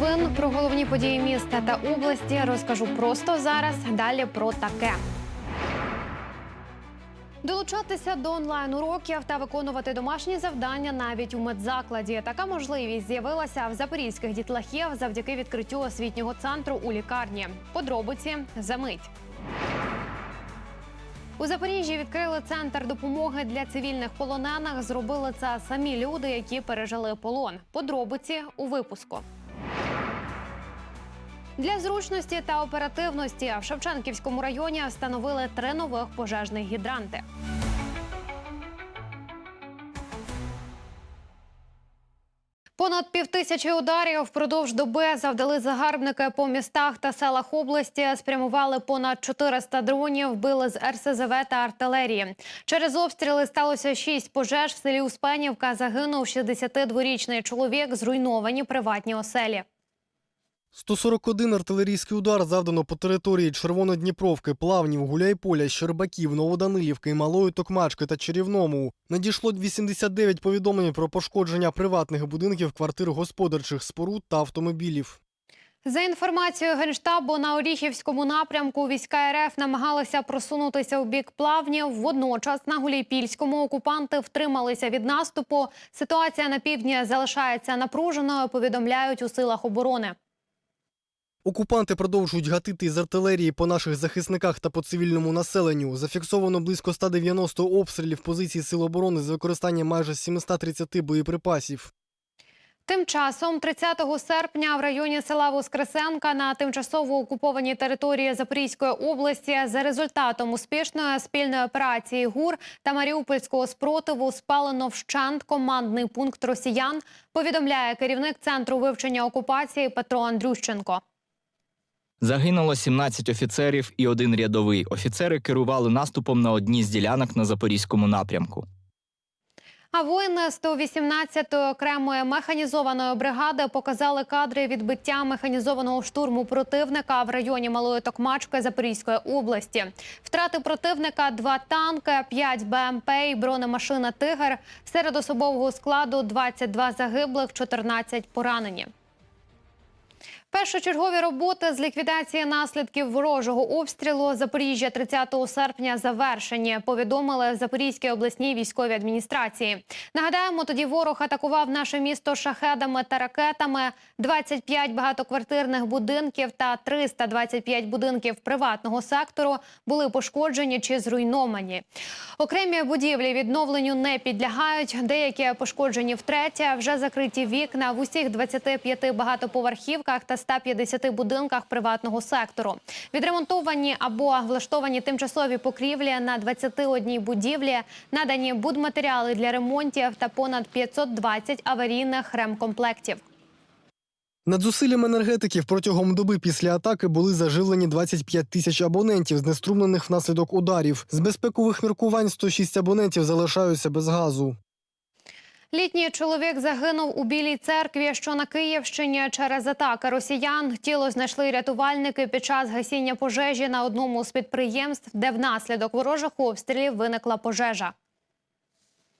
Новин про головні події міста та області розкажу просто зараз. Далі про таке. Долучатися до онлайн-уроків та виконувати домашні завдання навіть у медзакладі. Така можливість з'явилася в запорізьких дітлахів завдяки відкриттю освітнього центру у лікарні. Подробиці за мить. У Запоріжжі відкрили центр допомоги для цивільних полонених. Зробили це самі люди, які пережили полон. Подробиці у випуску. Для зручності та оперативності в Шевченківському районі встановили три нових пожежних гідранти. Понад півтисячі ударів впродовж доби завдали загарбники по містах та селах області. Спрямували понад 400 дронів, били з РСЗВ та артилерії. Через обстріли сталося шість пожеж в селі Успенівка. Загинув 62-річний чоловік. Зруйновані приватні оселі. 141 артилерійський удар завдано по території Червонодніпровки, Плавнів, Гуляйполя, Щербаків, Новоданилівки, Малої Токмачки та Чарівному. Надійшло 89 повідомлень про пошкодження приватних будинків, квартир господарчих споруд та автомобілів. За інформацією генштабу на Оріхівському напрямку війська РФ намагалися просунутися у бік плавнів. Водночас на Гуляйпільському окупанти втрималися від наступу. Ситуація на півдні залишається напруженою. Повідомляють у силах оборони. Окупанти продовжують гатити з артилерії по наших захисниках та по цивільному населенню. Зафіксовано близько 190 обстрілів позицій сил оборони з використанням майже 730 боєприпасів. Тим часом, 30 серпня, в районі села Воскресенка на тимчасово окупованій території Запорізької області за результатом успішної спільної операції ГУР та Маріупольського спротиву спалено вщент командний пункт росіян. Повідомляє керівник центру вивчення окупації Петро Андрющенко. Загинуло 17 офіцерів і один рядовий. Офіцери керували наступом на одній з ділянок на запорізькому напрямку. А воїни 118-ї окремої механізованої бригади показали кадри відбиття механізованого штурму противника в районі Малої Токмачки Запорізької області. Втрати противника два танки, 5 БМП і бронемашина Тигр. Серед особового складу 22 загиблих, 14 поранені. Першочергові роботи з ліквідації наслідків ворожого обстрілу Запоріжжя 30 серпня завершені. Повідомили Запорізькій обласній військовій адміністрації. Нагадаємо, тоді ворог атакував наше місто шахедами та ракетами. 25 багатоквартирних будинків та 325 будинків приватного сектору були пошкоджені чи зруйновані. Окремі будівлі відновленню не підлягають. Деякі пошкоджені втретє. Вже закриті вікна в усіх 25 багатоповерхівках та 150 будинках приватного сектору. Відремонтовані або влаштовані тимчасові покрівлі на 21 будівлі, надані будматеріали для ремонтів та понад 520 аварійних ремкомплектів. Над зусиллям енергетиків протягом доби після атаки були заживлені 25 тисяч абонентів, знеструмлених внаслідок ударів. З безпекових міркувань 106 абонентів залишаються без газу. Літній чоловік загинув у Білій церкві, що на Київщині через атаки росіян. Тіло знайшли рятувальники під час гасіння пожежі на одному з підприємств, де внаслідок ворожих обстрілів виникла пожежа.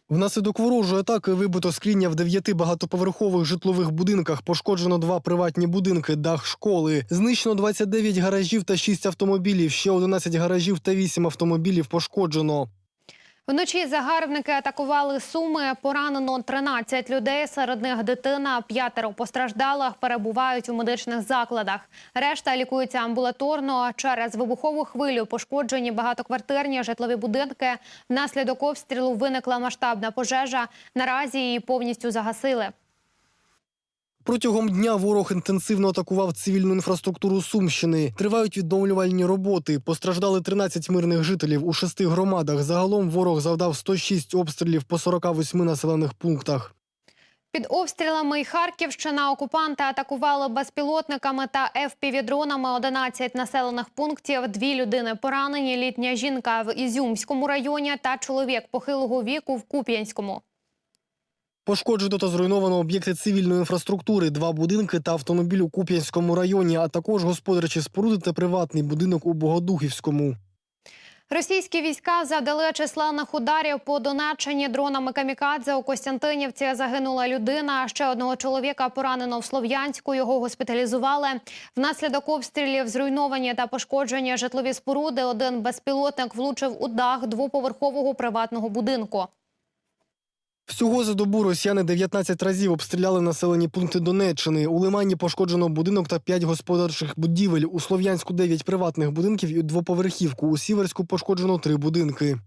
Внаслідок ворожої атаки вибито скління в дев'яти багатоповерхових житлових будинках. Пошкоджено два приватні будинки, дах школи. Знищено 29 гаражів та 6 автомобілів. Ще 11 гаражів та 8 автомобілів пошкоджено. Вночі загарбники атакували суми. Поранено 13 людей. Серед них дитина. П'ятеро постраждалих перебувають у медичних закладах. Решта лікуються амбулаторно. Через вибухову хвилю пошкоджені багатоквартирні житлові будинки. Внаслідок обстрілу виникла масштабна пожежа. Наразі її повністю загасили. Протягом дня ворог інтенсивно атакував цивільну інфраструктуру Сумщини. Тривають відновлювальні роботи. Постраждали 13 мирних жителів у шести громадах. Загалом ворог завдав 106 обстрілів по 48 населених пунктах. Під обстрілами і Харківщина окупанти атакували безпілотниками та ФПВ-дронами 11 населених пунктів. Дві людини поранені. Літня жінка в Ізюмському районі та чоловік похилого віку в Куп'янському. Пошкоджено та зруйновано об'єкти цивільної інфраструктури, два будинки та автомобіль у Куп'янському районі, а також господарчі споруди та приватний будинок у Богодухівському. Російські війська завдали численних ударів по Донеччині дронами камікадзе. У Костянтинівці загинула людина. Ще одного чоловіка поранено в Слов'янську. Його госпіталізували. Внаслідок обстрілів зруйновані та пошкоджені житлові споруди. Один безпілотник влучив у дах двоповерхового приватного будинку. Всього за добу росіяни 19 разів обстріляли населені пункти Донеччини. У Лимані пошкоджено будинок та 5 господарчих будівель. У Слов'янську 9 приватних будинків і двоповерхівку. У Сіверську пошкоджено 3 будинки.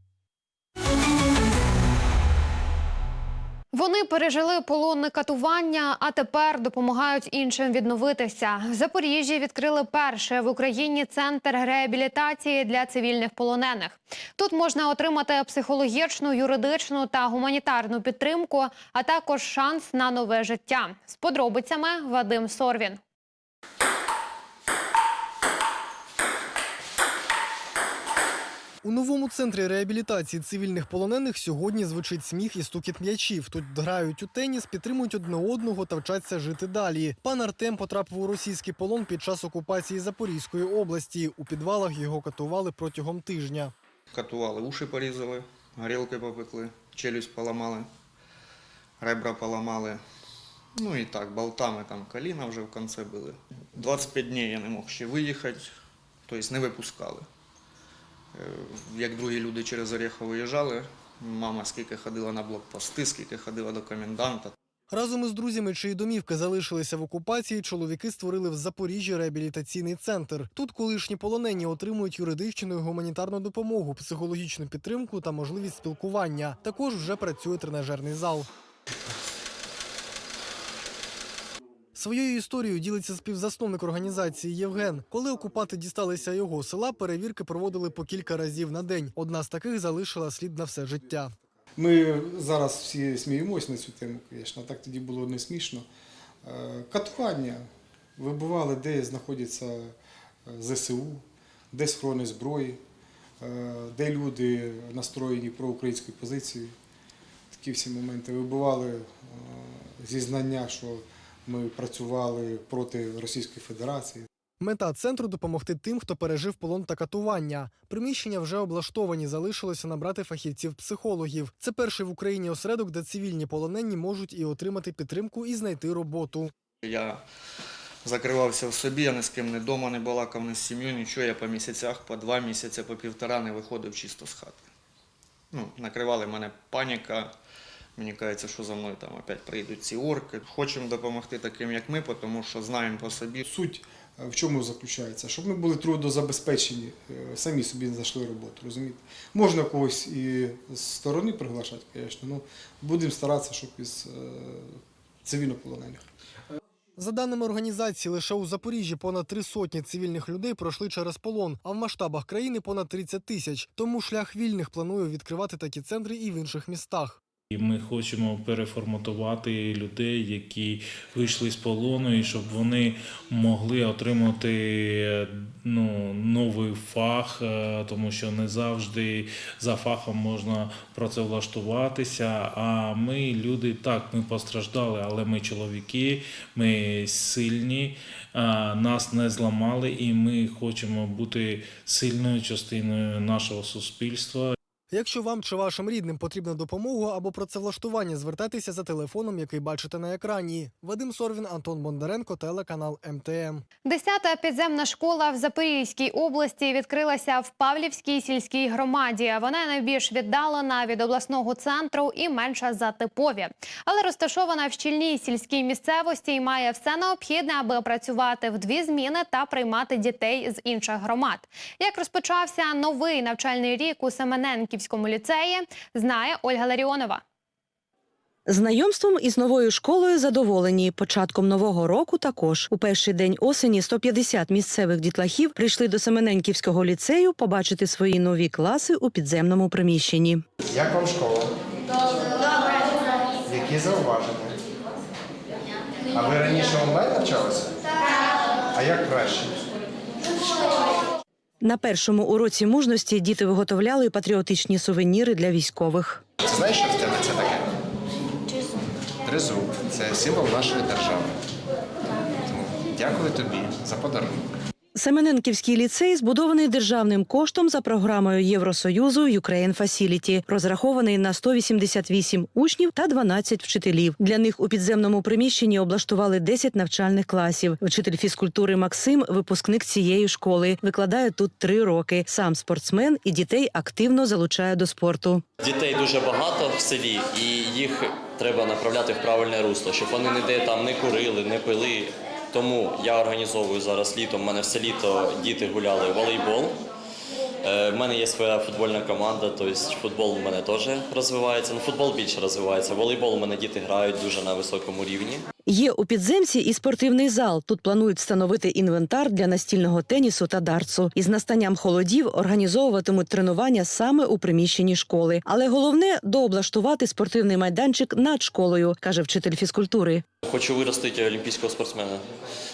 Вони пережили полонне катування, а тепер допомагають іншим відновитися. В Запоріжжі відкрили перше в Україні центр реабілітації для цивільних полонених. Тут можна отримати психологічну, юридичну та гуманітарну підтримку, а також шанс на нове життя. З подробицями Вадим Сорвін. У новому центрі реабілітації цивільних полонених сьогодні звучить сміх і стукіт м'ячів. Тут грають у теніс, підтримують одне одного та вчаться жити далі. Пан Артем потрапив у російський полон під час окупації Запорізької області. У підвалах його катували протягом тижня. Катували, уші порізали, горілки попекли, челюсть поламали, ребра поламали. Ну і так, болтами там коліна вже в кінці били. 25 днів я не мог ще виїхати, тобто не випускали. Е, Як другі люди через Орехов виїжджали, мама скільки ходила на блокпости, скільки ходила до коменданта. Разом із друзями, чиї домівки залишилися в окупації, чоловіки створили в Запоріжжі реабілітаційний центр. Тут колишні полонені отримують юридичну і гуманітарну допомогу, психологічну підтримку та можливість спілкування. Також вже працює тренажерний зал. Своєю історією ділиться співзасновник організації Євген. Коли окупанти дісталися його села, перевірки проводили по кілька разів на день. Одна з таких залишила слід на все життя. Ми зараз всі сміємось на цю тему, звісно, так тоді було не смішно. Е, Катування. Вибивали, де знаходяться е, ЗСУ, де схорони зброї, е, де люди настроєні про українську позицію. Такі всі моменти. Вибивали е, зізнання, що ми працювали проти Російської Федерації. Мета центру допомогти тим, хто пережив полон та катування. Приміщення вже облаштовані, залишилося набрати фахівців-психологів. Це перший в Україні осередок, де цивільні полонені можуть і отримати підтримку, і знайти роботу. Я закривався в собі, я ні з ким не вдома не балакав, ні з сім'єю, нічого. Я по місяцях, по два місяці, по півтора не виходив чисто з хати. Ну, накривали мене паніка. Мені кажеться, що за мною там опять прийдуть ці орки. Хочемо допомогти таким, як ми, тому що знаємо по собі. Суть е, в чому заключається? Щоб ми були трудозабезпечені, е, самі собі знайшли роботу, розумієте? Можна когось і з сторони приглашати, звісно, але будемо старатися, щоб із е, цивільнополонених. За даними організації, лише у Запоріжжі понад три сотні цивільних людей пройшли через полон, а в масштабах країни понад 30 тисяч. Тому шлях вільних планує відкривати такі центри і в інших містах. І ми хочемо переформатувати людей, які вийшли з полону, і щоб вони могли отримати ну, новий фах, е, тому що не завжди за фахом можна працевлаштуватися. А ми люди так, ми постраждали, але ми чоловіки, ми сильні, е, нас не зламали, і ми хочемо бути сильною частиною нашого суспільства. Якщо вам чи вашим рідним потрібна допомога або працевлаштування, звертайтеся за телефоном, який бачите на екрані. Вадим Сорвін, Антон Бондаренко, телеканал МТМ. Десята підземна школа в Запорізькій області відкрилася в Павлівській сільській громаді. Вона найбільш віддалена від обласного центру і менша за типові, але розташована в щільній сільській місцевості і має все необхідне, аби працювати в дві зміни та приймати дітей з інших громад. Як розпочався новий навчальний рік у Семененківському ліцеї, знає Ольга Ларіонова. Знайомством із новою школою задоволені. Початком нового року також у перший день осені 150 місцевих дітлахів прийшли до Семененківського ліцею побачити свої нові класи у підземному приміщенні. Як вам школа? Добре. Які зауваження? А ви раніше онлайн навчалися? Так. А як краще? На першому уроці мужності діти виготовляли патріотичні сувеніри для військових. Знаєш, що в тебе це таке? Тризуб. Це символ нашої держави. Тому дякую тобі за подарунок. Семененківський ліцей збудований державним коштом за програмою Євросоюзу Ukraine Facility, розрахований на 188 учнів та 12 вчителів. Для них у підземному приміщенні облаштували 10 навчальних класів. Вчитель фізкультури Максим, випускник цієї школи, викладає тут три роки. Сам спортсмен і дітей активно залучає до спорту. Дітей дуже багато в селі, і їх треба направляти в правильне русло, щоб вони ніде там не курили, не пили. Тому я організовую зараз літом. У мене все літо діти гуляли в волейбол. Е, В мене є своя футбольна команда, тобто футбол у мене теж розвивається. Ну, футбол більше розвивається. Волейбол у мене діти грають дуже на високому рівні. Є у підземці і спортивний зал. Тут планують встановити інвентар для настільного тенісу та дартсу. Із настанням холодів організовуватимуть тренування саме у приміщенні школи. Але головне дооблаштувати спортивний майданчик над школою, каже вчитель фізкультури. Хочу виростити олімпійського спортсмена.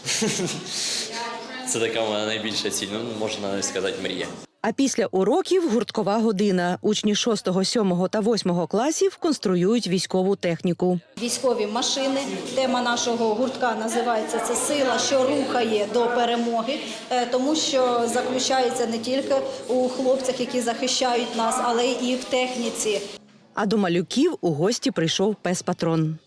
Це така мене найбільша ціль, ну, можна сказати, мрія. А після уроків гурткова година. Учні 6, 7 та 8 класів конструюють військову техніку. військові машини. Тема нашого гуртка називається це сила, що рухає до перемоги, е, тому що заключається не тільки у хлопцях, які захищають нас, але і в техніці. А до малюків у гості прийшов пес патрон.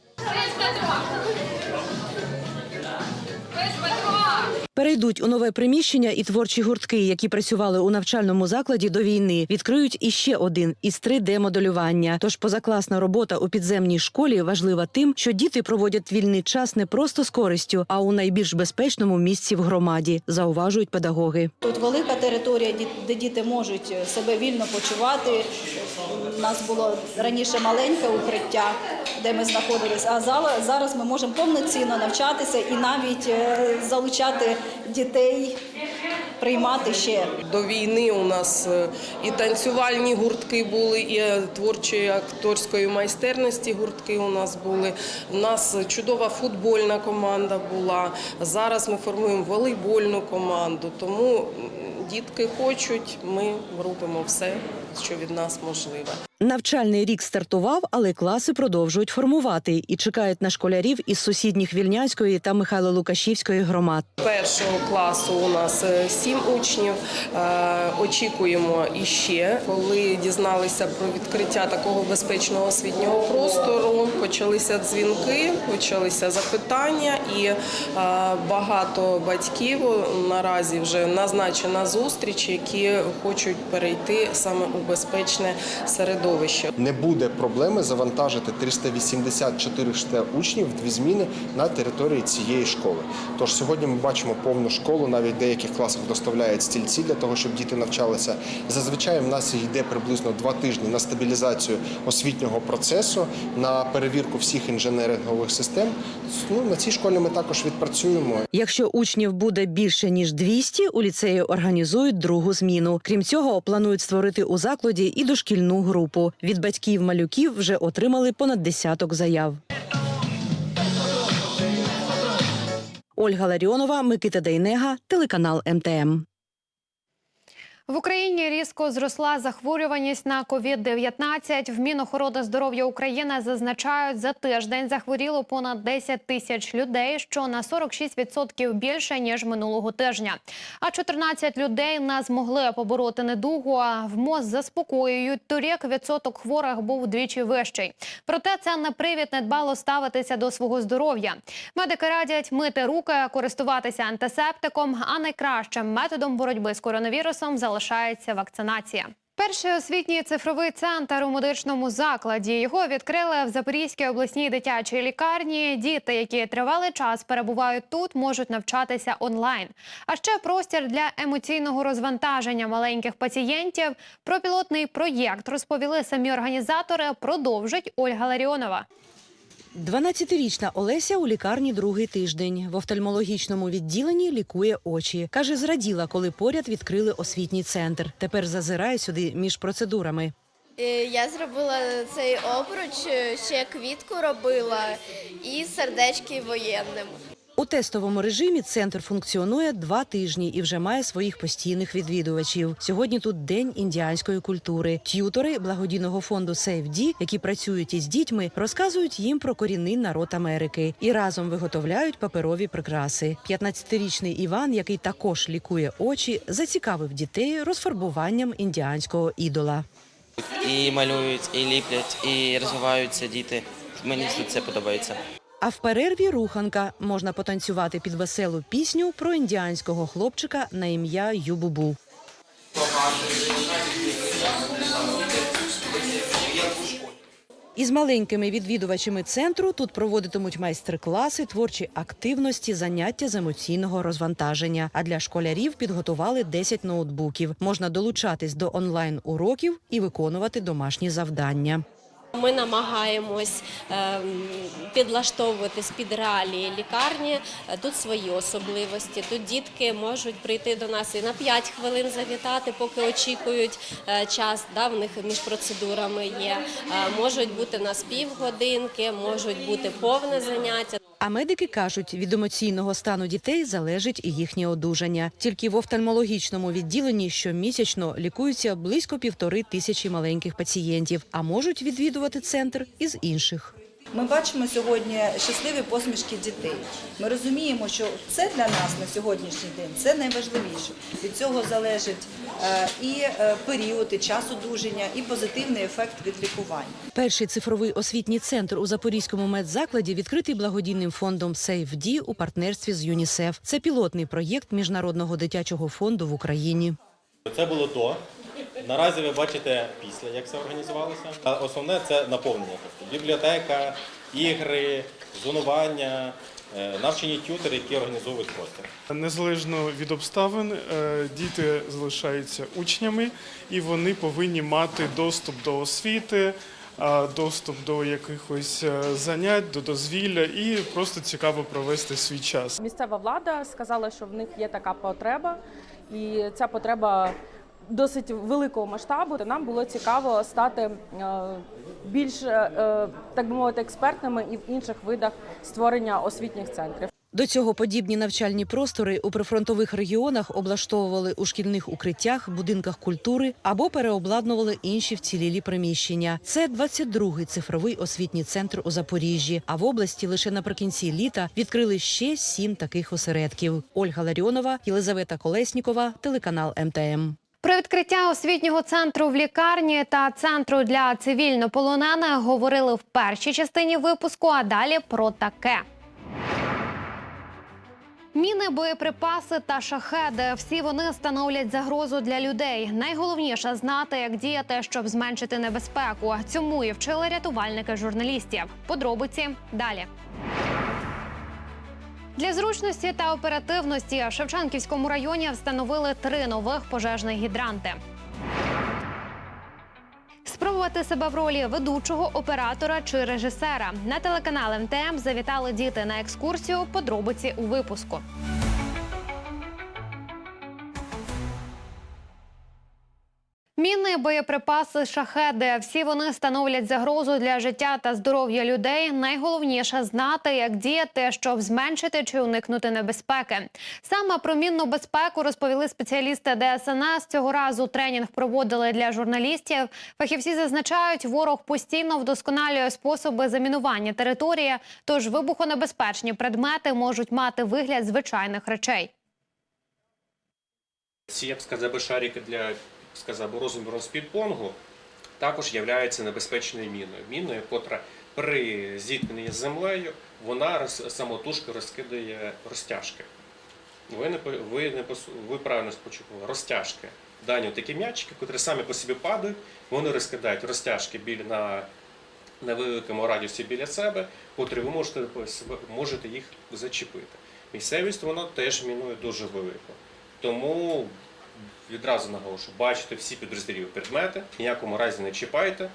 Перейдуть у нове приміщення і творчі гуртки, які працювали у навчальному закладі до війни, відкриють іще один із 3D-моделювання. Тож позакласна робота у підземній школі важлива тим, що діти проводять вільний час не просто з користю, а у найбільш безпечному місці в громаді, зауважують педагоги. Тут велика територія, де діти можуть себе вільно почувати. У нас було раніше маленьке укриття, де ми знаходилися, а зараз ми можемо повноцінно навчатися і навіть е, залучати дітей, приймати ще. До війни у нас е, і танцювальні гуртки були, і е, творчої акторської майстерності гуртки у нас були. У нас чудова футбольна команда була. Зараз ми формуємо волейбольну команду. Тому дітки хочуть, ми робимо все, що від нас можливе. Навчальний рік стартував, але класи продовжують формувати і чекають на школярів із сусідніх Вільнянської та Михайло-Лукашівської громад. Першого класу у нас е, сім учнів. Е, Очікуємо іще. Коли дізналися про відкриття такого безпечного освітнього простору, почалися дзвінки, почалися запитання, і е, багато батьків наразі вже назначена зустріч, які хочуть перейти саме у безпечне середовище. Не буде проблеми завантажити 384 штат учнів в дві зміни на території цієї школи. Тож сьогодні ми бачимо повну школу, навіть в деяких класах доставляють стільці для того, щоб діти навчалися. Зазвичай в нас йде приблизно два тижні на стабілізацію освітнього процесу, на перевірку всіх інженерингових систем. Ну на цій школі ми також відпрацюємо. Якщо учнів буде більше ніж 200, у ліцеї організують другу зміну. Крім цього, планують створити у закладі і дошкільну групу. Від батьків малюків вже отримали понад десяток заяв. Ольга Ларіонова, Микита Дейнега, телеканал МТМ. В Україні різко зросла захворюваність на COVID-19. В Мінохорони здоров'я України зазначають, за тиждень захворіло понад 10 тисяч людей, що на 46% більше ніж минулого тижня. А 14 людей не змогли побороти недугу. А в МОЗ заспокоюють. Торік відсоток хворих був вдвічі вищий. Проте це не привід недбало ставитися до свого здоров'я. Медики радять мити руки, користуватися антисептиком. А найкращим методом боротьби з коронавірусом залишається вакцинація. Перший освітній цифровий центр у медичному закладі його відкрили в Запорізькій обласній дитячій лікарні. Діти, які тривалий час перебувають тут, можуть навчатися онлайн. А ще простір для емоційного розвантаження маленьких пацієнтів. Про пілотний проєкт розповіли самі організатори. Продовжить Ольга Ларіонова. 12-річна Олеся у лікарні другий тиждень. В офтальмологічному відділенні лікує очі. Каже, зраділа, коли поряд відкрили освітній центр. Тепер зазирає сюди між процедурами. Е, Я зробила цей обруч, е, ще квітку робила і сердечки воєнним. У тестовому режимі центр функціонує два тижні і вже має своїх постійних відвідувачів. Сьогодні тут день індіанської культури. Т'ютори благодійного фонду SafeD, які працюють із дітьми, розказують їм про корінний народ Америки і разом виготовляють паперові прикраси. 15-річний Іван, який також лікує очі, зацікавив дітей розфарбуванням індіанського ідола. І малюють, і ліплять, і розвиваються діти. Мені це подобається. А в перерві руханка можна потанцювати під веселу пісню про індіанського хлопчика на ім'я Юбубу. Із маленькими відвідувачами центру тут проводитимуть майстер-класи, творчі активності, заняття з емоційного розвантаження. А для школярів підготували 10 ноутбуків. Можна долучатись до онлайн уроків і виконувати домашні завдання. Ми намагаємось ем, підлаштовуватись під реалії лікарні. Тут свої особливості. Тут дітки можуть прийти до нас і на 5 хвилин завітати, поки очікують е, час. Да, в них між процедурами є. Е, Можуть бути у нас півгодинки, можуть бути повне заняття. А медики кажуть, від емоційного стану дітей залежить і їхнє одужання. Тільки в офтальмологічному відділенні щомісячно лікуються близько півтори тисячі маленьких пацієнтів, а можуть відвідувати центр із інших. Ми бачимо сьогодні щасливі посмішки дітей. Ми розуміємо, що це для нас на сьогоднішній день це найважливіше. Від цього залежить е, і е, період, і час одужання, і позитивний ефект від лікування. Перший цифровий освітній центр у Запорізькому медзакладі відкритий благодійним фондом SafeD у партнерстві з ЮНІСЕФ. Це пілотний проєкт міжнародного дитячого фонду в Україні. Це було до. Наразі ви бачите після, як це організувалося. Основне це наповнення. Тобто бібліотека, ігри, зонування, е, навчені тютери, які організовують простір. Незалежно від обставин, е, діти залишаються учнями і вони повинні мати доступ до освіти, доступ до якихось е, занять, до дозвілля і просто цікаво провести свій час. Місцева влада сказала, що в них є така потреба, і ця потреба досить великого масштабу. То Нам було цікаво стати е, більш, е, так би мовити, експертними і в інших видах створення освітніх центрів. До цього подібні навчальні простори у прифронтових регіонах облаштовували у шкільних укриттях, будинках культури або переобладнували інші вцілілі приміщення. Це 22-й цифровий освітній центр у Запоріжжі. А в області лише наприкінці літа відкрили ще сім таких осередків. Ольга Ларіонова, Єлизавета Колеснікова, телеканал МТМ. Про відкриття освітнього центру в лікарні та центру для цивільнополонених говорили в першій частині випуску. А далі про таке. Міни, боєприпаси та шахеди всі вони становлять загрозу для людей. Найголовніше знати, як діяти, щоб зменшити небезпеку. Цьому і вчили рятувальники журналістів. Подробиці далі. Для зручності та оперативності в Шевченківському районі встановили три нових пожежних гідранти. Спробувати себе в ролі ведучого, оператора чи режисера на телеканал МТМ завітали діти на екскурсію. Подробиці у випуску. Міни, боєприпаси, шахеди всі вони становлять загрозу для життя та здоров'я людей. Найголовніше знати, як діяти, щоб зменшити чи уникнути небезпеки. Саме про мінну безпеку розповіли спеціалісти ДСНС. Цього разу тренінг проводили для журналістів. Фахівці зазначають, ворог постійно вдосконалює способи замінування території, тож вибухонебезпечні предмети можуть мати вигляд звичайних речей. Би, шарики для сказав, би, розміру з-під-понгу також є небезпечною міною. Міною, котра при зіткненні з землею, вона самотужки розкидає розтяжки. Ви, не, ви, не, ви правильно спочували, розтяжки. Дані такі м'ячики, котрі самі по собі падають, вони розкидають розтяжки біля на, на великому радіусі біля себе, котрі ви можете, можете їх зачепити. Місцевість вона теж мінує дуже велико. Тому відразу наголошую, бачите всі підрозділі предмети, ніякому разі не чіпайте.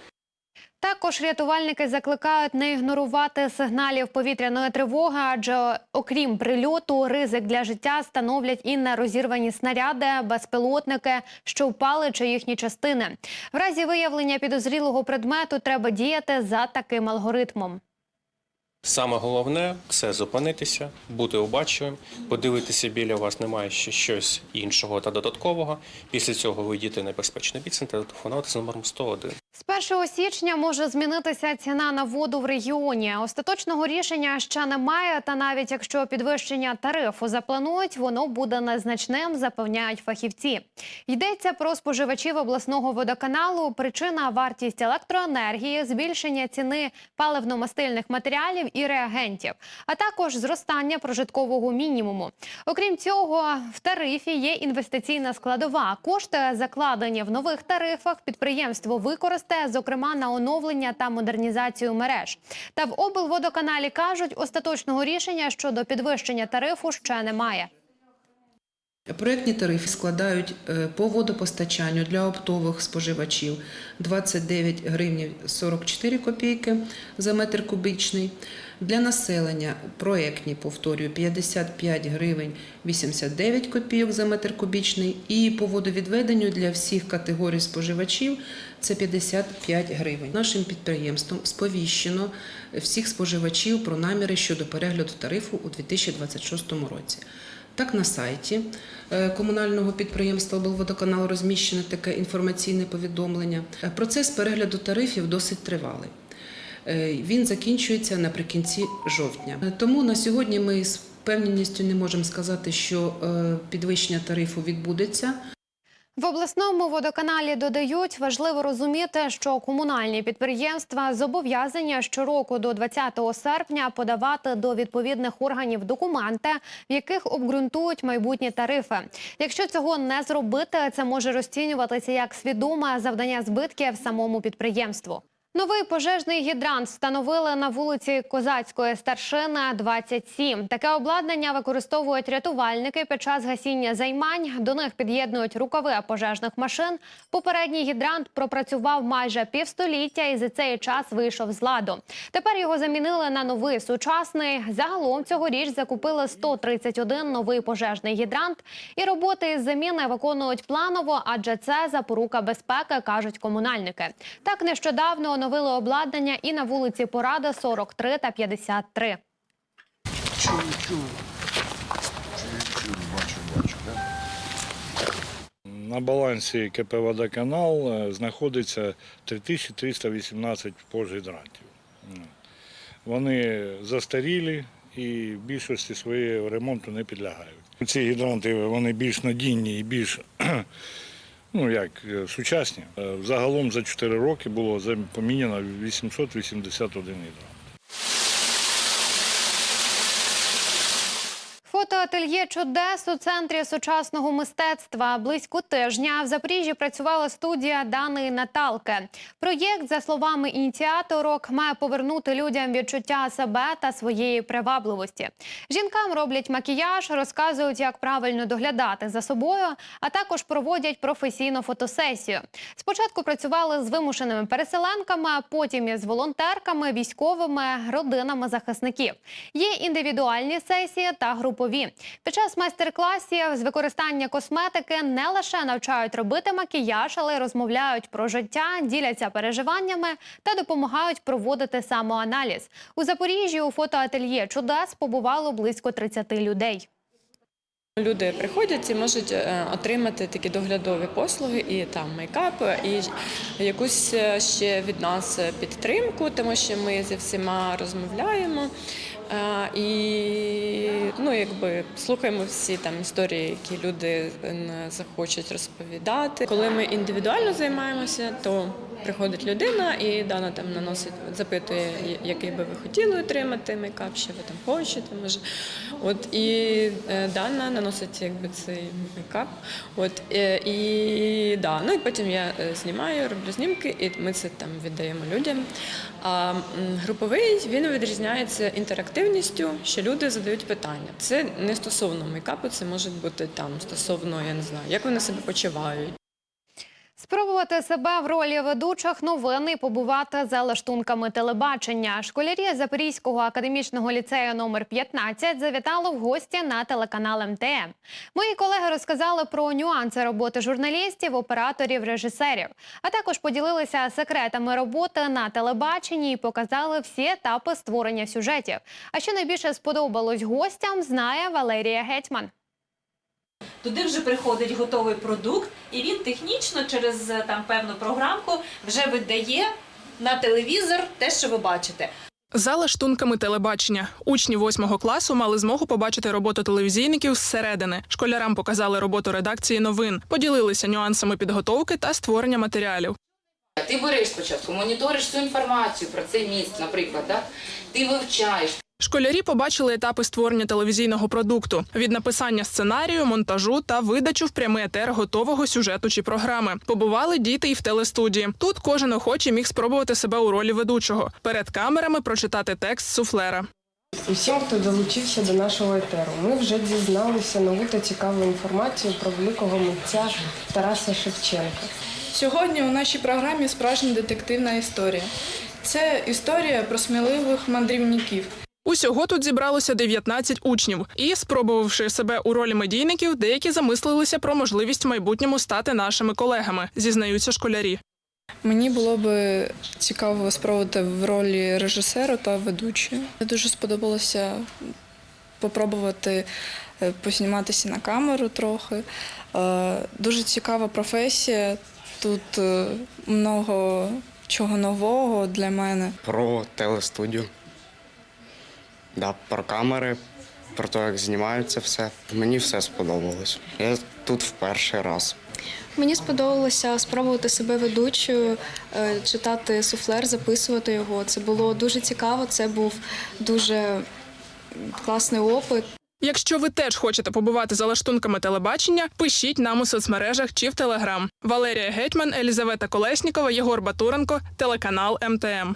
Також рятувальники закликають не ігнорувати сигналів повітряної тривоги, адже окрім прильоту, ризик для життя становлять і нерозірвані снаряди, безпілотники, що впали чи їхні частини. В разі виявлення підозрілого предмету треба діяти за таким алгоритмом. Саме головне це зупинитися, бути обачливим, подивитися біля вас немає ще щось іншого та додаткового. Після цього вийдіти на безпечний та телефонувати з номером 101. З 1 січня може змінитися ціна на воду в регіоні. Остаточного рішення ще немає. Та навіть якщо підвищення тарифу запланують, воно буде незначним, запевняють фахівці. Йдеться про споживачів обласного водоканалу. Причина вартість електроенергії, збільшення ціни паливно-мастильних матеріалів і реагентів, а також зростання прожиткового мінімуму. Окрім цього, в тарифі є інвестиційна складова. Кошти, закладені в нових тарифах, підприємство використає, зокрема на оновлення та модернізацію мереж. Та в облводоканалі кажуть, остаточного рішення щодо підвищення тарифу ще немає. Проектні тарифи складають е, по водопостачанню для оптових споживачів 29 гривні 44 копійки за метр кубічний. Для населення проектні, повторюю, 55 гривень 89 копійок за метр кубічний. І по водовідведенню для всіх категорій споживачів це 55 гривень. Нашим підприємством сповіщено всіх споживачів про наміри щодо перегляду тарифу у 2026 році. Так, на сайті е, комунального підприємства «Облводоканал» розміщене таке інформаційне повідомлення. Процес перегляду тарифів досить тривалий. Е, Він закінчується наприкінці жовтня. Е, Тому на сьогодні ми з впевненістю не можемо сказати, що е, підвищення тарифу відбудеться. В обласному водоканалі додають, важливо розуміти, що комунальні підприємства зобов'язані щороку до 20 серпня подавати до відповідних органів документи, в яких обґрунтують майбутні тарифи. Якщо цього не зробити, це може розцінюватися як свідоме завдання збитків самому підприємству. Новий пожежний гідрант встановили на вулиці Козацької старшина 27. Таке обладнання використовують рятувальники під час гасіння займань. До них під'єднують рукави пожежних машин. Попередній гідрант пропрацював майже півстоліття і за цей час вийшов з ладу. Тепер його замінили на новий сучасний. Загалом цьогоріч закупили 131 новий пожежний гідрант. І роботи із заміни виконують планово, адже це запорука безпеки, кажуть комунальники. Так нещодавно оновили обладнання і на вулиці Порада 43 та 53. На балансі КП «Водоканал» е, знаходиться 3318 пожгідрантів. Вони застарілі і в більшості своєї ремонту не підлягають. Ці гідранти вони більш надійні і більш ну, як, е, сучасні. Е, Загалом за 4 роки було поміняно 881 гідрант. Фотоательє чудес у центрі сучасного мистецтва. Близько тижня в Запоріжжі працювала студія Дани Наталки. Проєкт, за словами ініціаторок, має повернути людям відчуття себе та своєї привабливості. Жінкам роблять макіяж, розказують, як правильно доглядати за собою, а також проводять професійну фотосесію. Спочатку працювали з вимушеними переселенками, потім із волонтерками, військовими, родинами захисників. Є індивідуальні сесії та групові. Під час майстер-класів з використання косметики не лише навчають робити макіяж, але й розмовляють про життя, діляться переживаннями та допомагають проводити самоаналіз. У Запоріжжі у фотоательє чудес побувало близько 30 людей. Люди приходять і можуть е, отримати такі доглядові послуги, і там мейкап, і якусь е, ще від нас підтримку, тому що ми зі всіма розмовляємо. І ну, якби слухаємо всі там історії, які люди е, захочуть розповідати. Коли ми індивідуально займаємося, то приходить людина і дана там наносить, запитує, який би ви хотіли отримати мейкап, що ви там хочете. Може, от і е, дана наносить якби цей мейкап. От е, і да, ну і потім я знімаю, роблю знімки, і ми це там віддаємо людям. А груповий він відрізняється інтерактивністю, що люди задають питання. Це не стосовно мейкапу, це може бути там стосовно, я не знаю, як вони себе почувають. Спробувати себе в ролі ведучих новин і побувати за лаштунками телебачення. Школярі Запорізького академічного ліцею номер 15 завітали в гості на телеканал МТМ. Мої колеги розказали про нюанси роботи журналістів, операторів, режисерів, а також поділилися секретами роботи на телебаченні і показали всі етапи створення сюжетів. А що найбільше сподобалось гостям, знає Валерія Гетьман. Туди вже приходить готовий продукт, і він технічно через е, там певну програмку вже видає на телевізор те, що ви бачите. За лаштунками телебачення учні восьмого класу мали змогу побачити роботу телевізійників зсередини. Школярам показали роботу редакції новин, поділилися нюансами підготовки та створення матеріалів. Ти береш спочатку, моніториш всю інформацію про цей міст, наприклад, да? ти вивчаєш. Школярі побачили етапи створення телевізійного продукту від написання сценарію, монтажу та видачу в прямий етер готового сюжету чи програми. Побували діти і в телестудії. Тут кожен охочий міг спробувати себе у ролі ведучого. Перед камерами прочитати текст суфлера. Усім, хто долучився до нашого етеру, ми вже дізналися нову та цікаву інформацію про великого митця Тараса Шевченка. Сьогодні у нашій програмі справжня детективна історія. Це історія про сміливих мандрівників. Усього тут зібралося 19 учнів, і, спробувавши себе у ролі медійників, деякі замислилися про можливість в майбутньому стати нашими колегами, зізнаються школярі. Мені було би цікаво спробувати в ролі режисера та ведучої. Мені дуже сподобалося попробувати е, позніматися на камеру трохи. Е, Дуже цікава професія. Тут е, много чого нового для мене. про телестудію. Да, про камери, про те, як знімаються все. Мені все сподобалось. Я тут в перший раз. Мені сподобалося спробувати себе ведучою, е, читати суфлер, записувати його. Це було дуже цікаво. Це був дуже класний опит. Якщо ви теж хочете побувати за лаштунками телебачення, пишіть нам у соцмережах чи в Телеграм. Валерія Гетьман, Елізавета Колеснікова, Єгор Батуренко, телеканал МТМ.